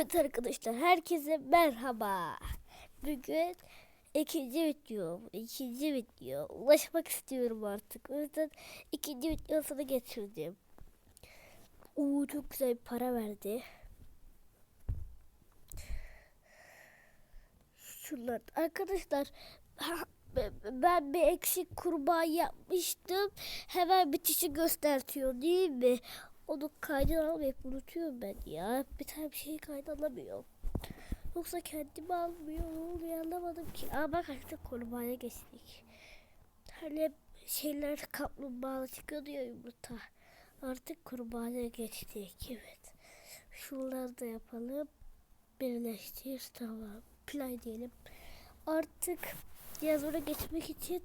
Evet arkadaşlar herkese merhaba. Bugün ikinci video, ikinci video ulaşmak istiyorum artık. O yüzden ikinci videosunu getirdim. Oo çok güzel bir para verdi. Şunlar arkadaşlar ben bir eksik kurbağa yapmıştım. Hemen bitişi göstertiyor değil mi? Onu kaydını almayıp unutuyorum ben ya. Bir tane bir şeyi kaydı alamıyorum. Yoksa kendimi almıyor. Oluyor anlamadım ki. Aa bak artık kurbağaya geçtik. Hani şeyler kaplumbağalı çıkıyordu ya yumurta. Artık kurbağaya geçtik. Evet. Şunları da yapalım. Birleştir. Tamam. Play diyelim. Artık yazıra geçmek için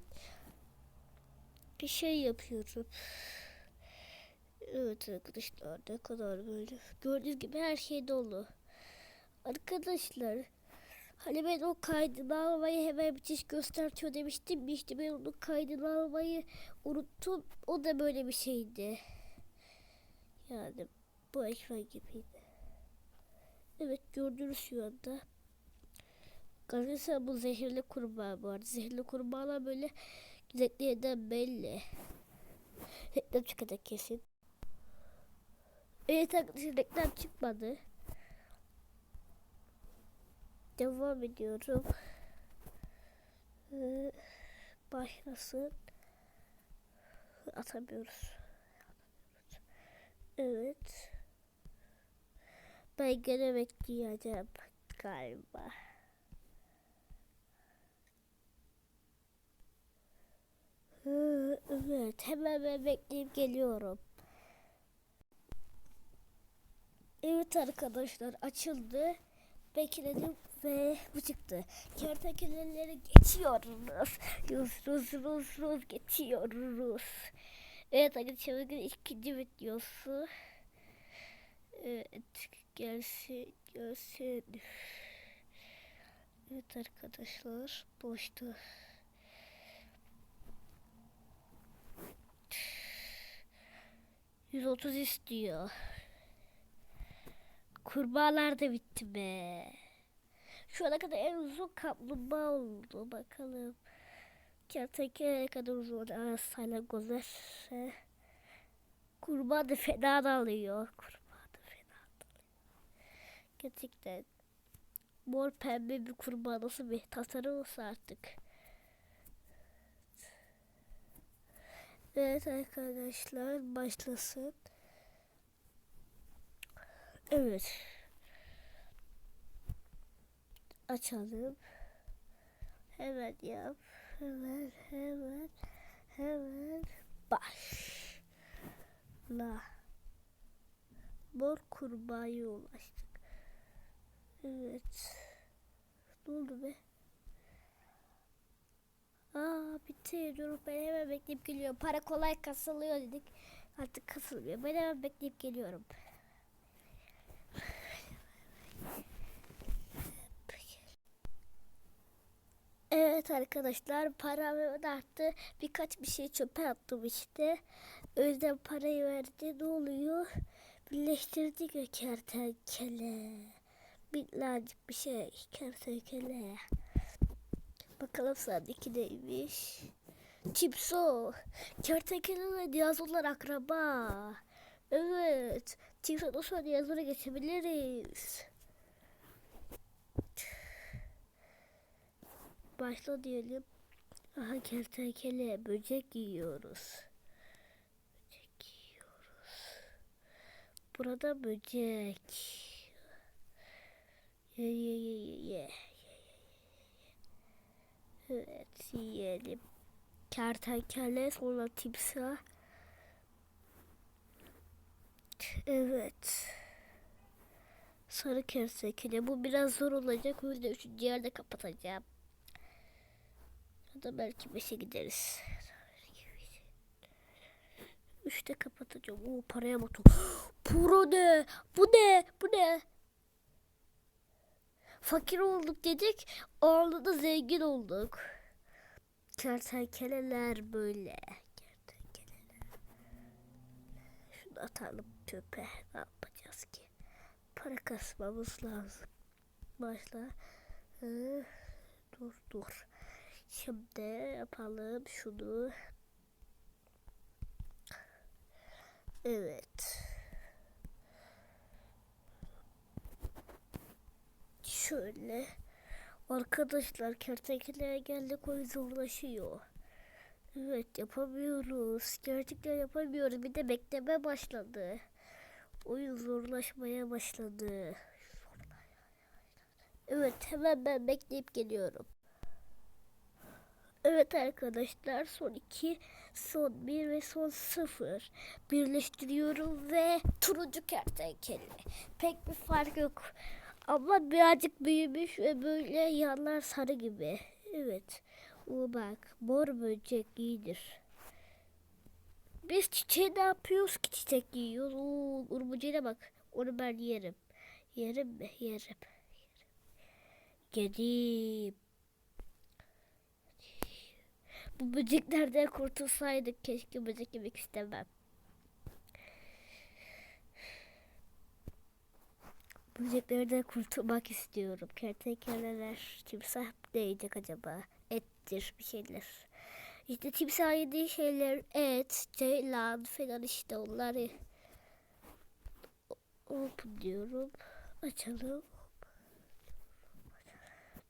bir şey yapıyorum. Evet arkadaşlar ne kadar böyle. Gördüğünüz gibi her şey dolu. Arkadaşlar hani ben o kaydını almayı hemen bitiş göstertiyor demiştim. İşte ben onun kaydını almayı unuttum. O da böyle bir şeydi. Yani bu ekran gibiydi. Evet gördünüz şu anda. Arkadaşlar bu zehirli kurbağa bu arada. Zehirli kurbağalar böyle gizliliğinden belli. Reklam çıkacak kesin. Evet arkadaşlar reklam çıkmadı. Devam ediyorum. Ee, başlasın. Atamıyoruz. Evet. Ben gene bekleyeceğim galiba. Ee, Evet hemen ben bekleyip geliyorum. Evet arkadaşlar açıldı. Bekledim ve bu çıktı. Kertenkeleleri geçiyoruz. Rus Rus Rus Rus geçiyoruz. Evet arkadaşlar bugün ikinci videosu. Evet gelsin gelsin. Evet arkadaşlar boştu. Yüz otuz istiyor. Kurbağalar da bitti be. Şu ana kadar en uzun kaplumbağa oldu. Bakalım. Kertenkele kadar uzun. Aa, salyangoz ise. Kurbağa da fena dalıyor. Kurbağa da fena dalıyor. Gerçekten. Mor pembe bir kurbağa nasıl bir tasarım olsa artık. Evet arkadaşlar başlasın. Evet. Açalım. Hemen yap. Hemen hemen hemen başla. Mor kurbağaya ulaştık. Evet. Ne oldu be? Aa bitti. Dur ben hemen bekleyip geliyorum. Para kolay kasılıyor dedik. Artık kasılmıyor. Ben hemen bekleyip geliyorum. Evet arkadaşlar param da arttı. Birkaç bir şey çöpe attım işte. O parayı verdi. Ne oluyor? Birleştirdik ya kertenkele. Minnacık bir şey kertenkele. Bakalım sendeki neymiş? Çipso. Kertenkele dinozorlar akraba. Evet. Çipso'dan sonra dinozora geçebiliriz. Başla diyelim. Aha kertenkele böcek yiyoruz. Böcek yiyoruz. Burada böcek. Ye ye ye ye ye. Evet yiyelim. Kertenkele sonra timsah. Evet. Sarı kertenkele. Bu biraz zor olacak. O yüzden üçüncü yerde kapatacağım. Ya da belki beşe gideriz. Üçte kapatacağım. Oo paraya bak. Puro ne? Bu ne? Bu ne? Fakir olduk dedik. Orada da zengin olduk. Kertenkeleler böyle. Kertenkeleler. Şunu atalım çöpe. Ne yapacağız ki? para kasmamız lazım. Başla. Ee, dur dur. Şimdi yapalım şunu. Evet. Şöyle. Arkadaşlar kertenkeleye geldik o zorlaşıyor. Evet yapamıyoruz. Gerçekten yapamıyoruz. Bir de bekleme başladı. Oyun zorlaşmaya başladı. Evet hemen ben bekleyip geliyorum. Evet arkadaşlar son 2, son 1 ve son 0 birleştiriyorum ve turuncu kertenkele. Pek bir fark yok. Ama birazcık büyümüş ve böyle yanlar sarı gibi. Evet. O bak mor böcek iyidir. Biz çiçeği ne yapıyoruz ki çiçek yiyoruz? Oo, urmucuyla bak. Onu ben yerim. Yerim mi? Yerim. Yedim. Bu böceklerden kurtulsaydık keşke böcek yemek istemem. Böceklerden kurtulmak istiyorum. Kertenkeleler, timsah ne yiyecek acaba? Ettir bir şeyler. İşte timsah yediği şeyler et, ceylan falan işte onları open diyorum. Açalım.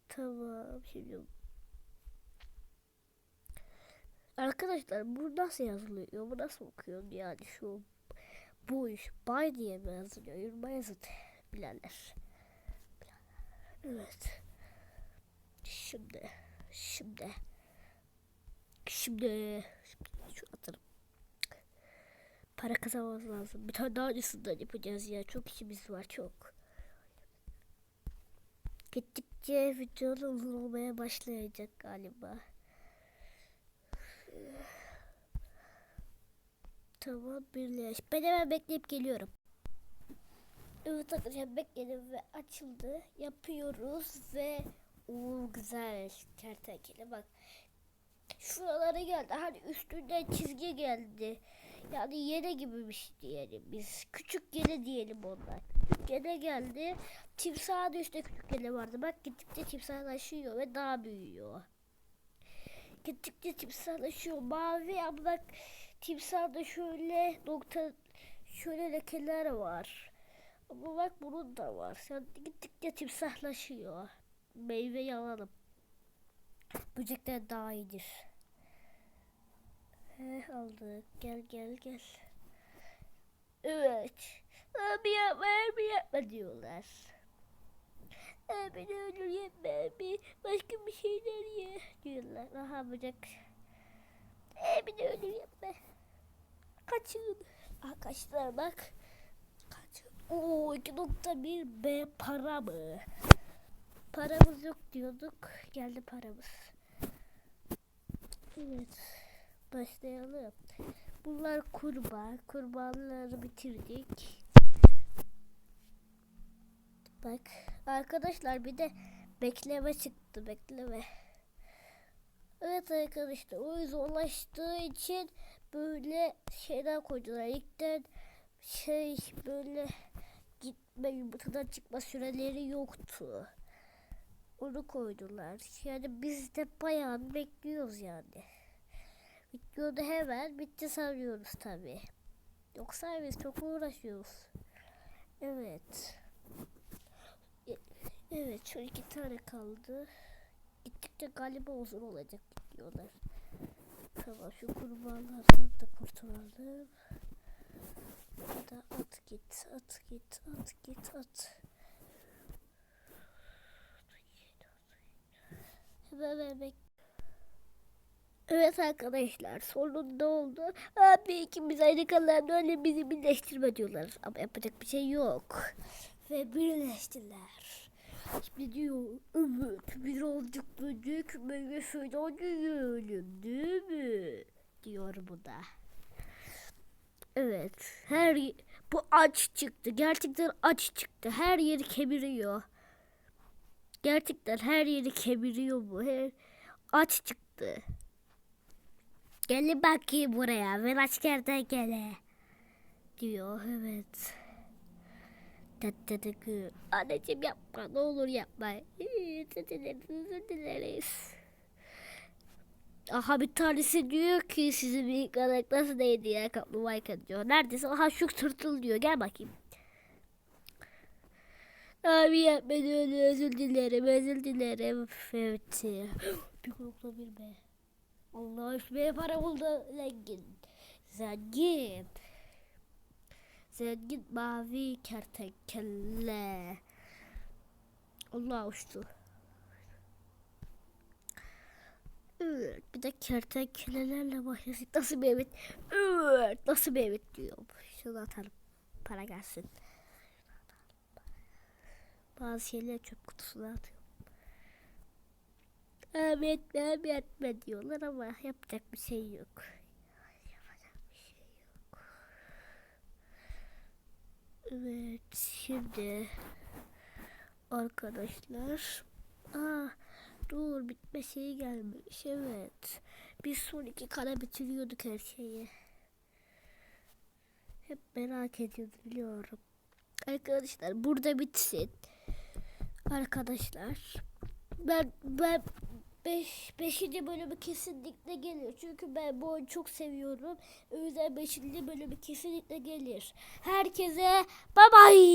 Tamam şimdi Arkadaşlar bu nasıl yazılıyor? Bu nasıl okuyor yani şu bu iş bay diye mi yazılıyor? Yoruma yazın bilenler. Evet. Şimdi şimdi şimdi şimdi şu atarım. Para kazanmamız lazım. Bir tane daha acısından yapacağız ya. Çok işimiz var çok. Gittikçe videonun uzun olmaya başlayacak galiba. Tamam birleş. Ben hemen bekleyip geliyorum. Evet arkadaşlar bekledim ve açıldı. Yapıyoruz ve o güzel kertenkele bak. Şuralara geldi. Hani üstünde çizgi geldi. Yani yere gibi bir şey diyelim biz. Küçük yere diyelim onlar. Küçük yere geldi. Timsahın üstte küçük yere vardı. Bak gittikçe timsahlaşıyor ve daha büyüyor. Gittikçe timsahlaşıyor. Mavi bak timsahda şöyle nokta şöyle lekeler var. Ama bak bunun da var. Sen gittikçe timsahlaşıyor. Meyve alalım. Böcekler daha iyidir. He aldık. Gel gel gel. Evet. Abi yapma abi yapma diyorlar. Abi ne olur yapma abi. Başka bir şeyler ye diyorlar. Aha böcek. Abi ne olur yapma. Kaçın. Arkadaşlar bak. Kaçın. Oo 2.1 B para mı? Paramız yok diyorduk. Geldi paramız. Evet. Başlayalım. Bunlar kurbağa. Kurbağaları bitirdik. Bak. Arkadaşlar bir de bekleme çıktı. Bekleme. Evet arkadaşlar. O zorlaştığı için böyle şeyler koydular. İlkten şey böyle gitme yumurtadan çıkma süreleri yoktu. Onu koydular. Yani biz de bayağı bekliyoruz yani. Videoda hemen bitti sanıyoruz tabi. Yoksa biz çok uğraşıyoruz. Evet. Evet şu iki tane kaldı. Gittikçe galiba uzun olacak diyorlar. Tamam şu kurbağalardan da kurtulalım. Ya da at git, at git, at git, at. Hemen. Evet arkadaşlar sonunda oldu. Abi ikimiz aynı kalan öyle bizi birleştirme diyorlar. Ama yapacak bir şey yok. Ve birleştiler. Şimdi diyor evet birazcık böcek meyve falan yiyelim değil mi? Diyor bu da. Evet her bu aç çıktı. Gerçekten aç çıktı. Her yeri kemiriyor. Gerçekten her yeri kemiriyor bu. Her aç çıktı. Gelin bakayım buraya. Ben aç kertenkele. Diyor evet. Tattatıkı. Anneciğim yapma ne olur yapma. Özür dileriz özür dileriz. Aha bir tanesi diyor ki sizin bir karakter nasıl neydi ya kaplumbağayken diyor. Neredesin? Aha şu tırtıl diyor gel bakayım. Abi yapmadı öyle özür dilerim özür dilerim. Evet. bir nokta bir be. Allah üstüme para buldu zengin. Zengin. Zengin mavi kertenkele. Allah uçtu. Evet, bir de kertenkelelerle başladık. Nasıl bir evet? Evet, nasıl bir evet diyorum. Şunu atalım. Para gelsin. Bazı şeyleri çöp kutusuna atıyorum. Evet, evet, evet diyorlar ama yapacak bir şey yok. Yapacak bir şey yok. Evet, şimdi arkadaşlar. Aa, dur bitme şeyi gelmiş. Evet. Biz son iki kare bitiriyorduk her şeyi. Hep merak ediyordum biliyorum. Arkadaşlar burada bitsin. Arkadaşlar. Ben ben 5 5. bölümü kesinlikle gelir. Çünkü ben bu oyunu çok seviyorum. O yüzden 5. bölümü kesinlikle gelir. Herkese bay bay.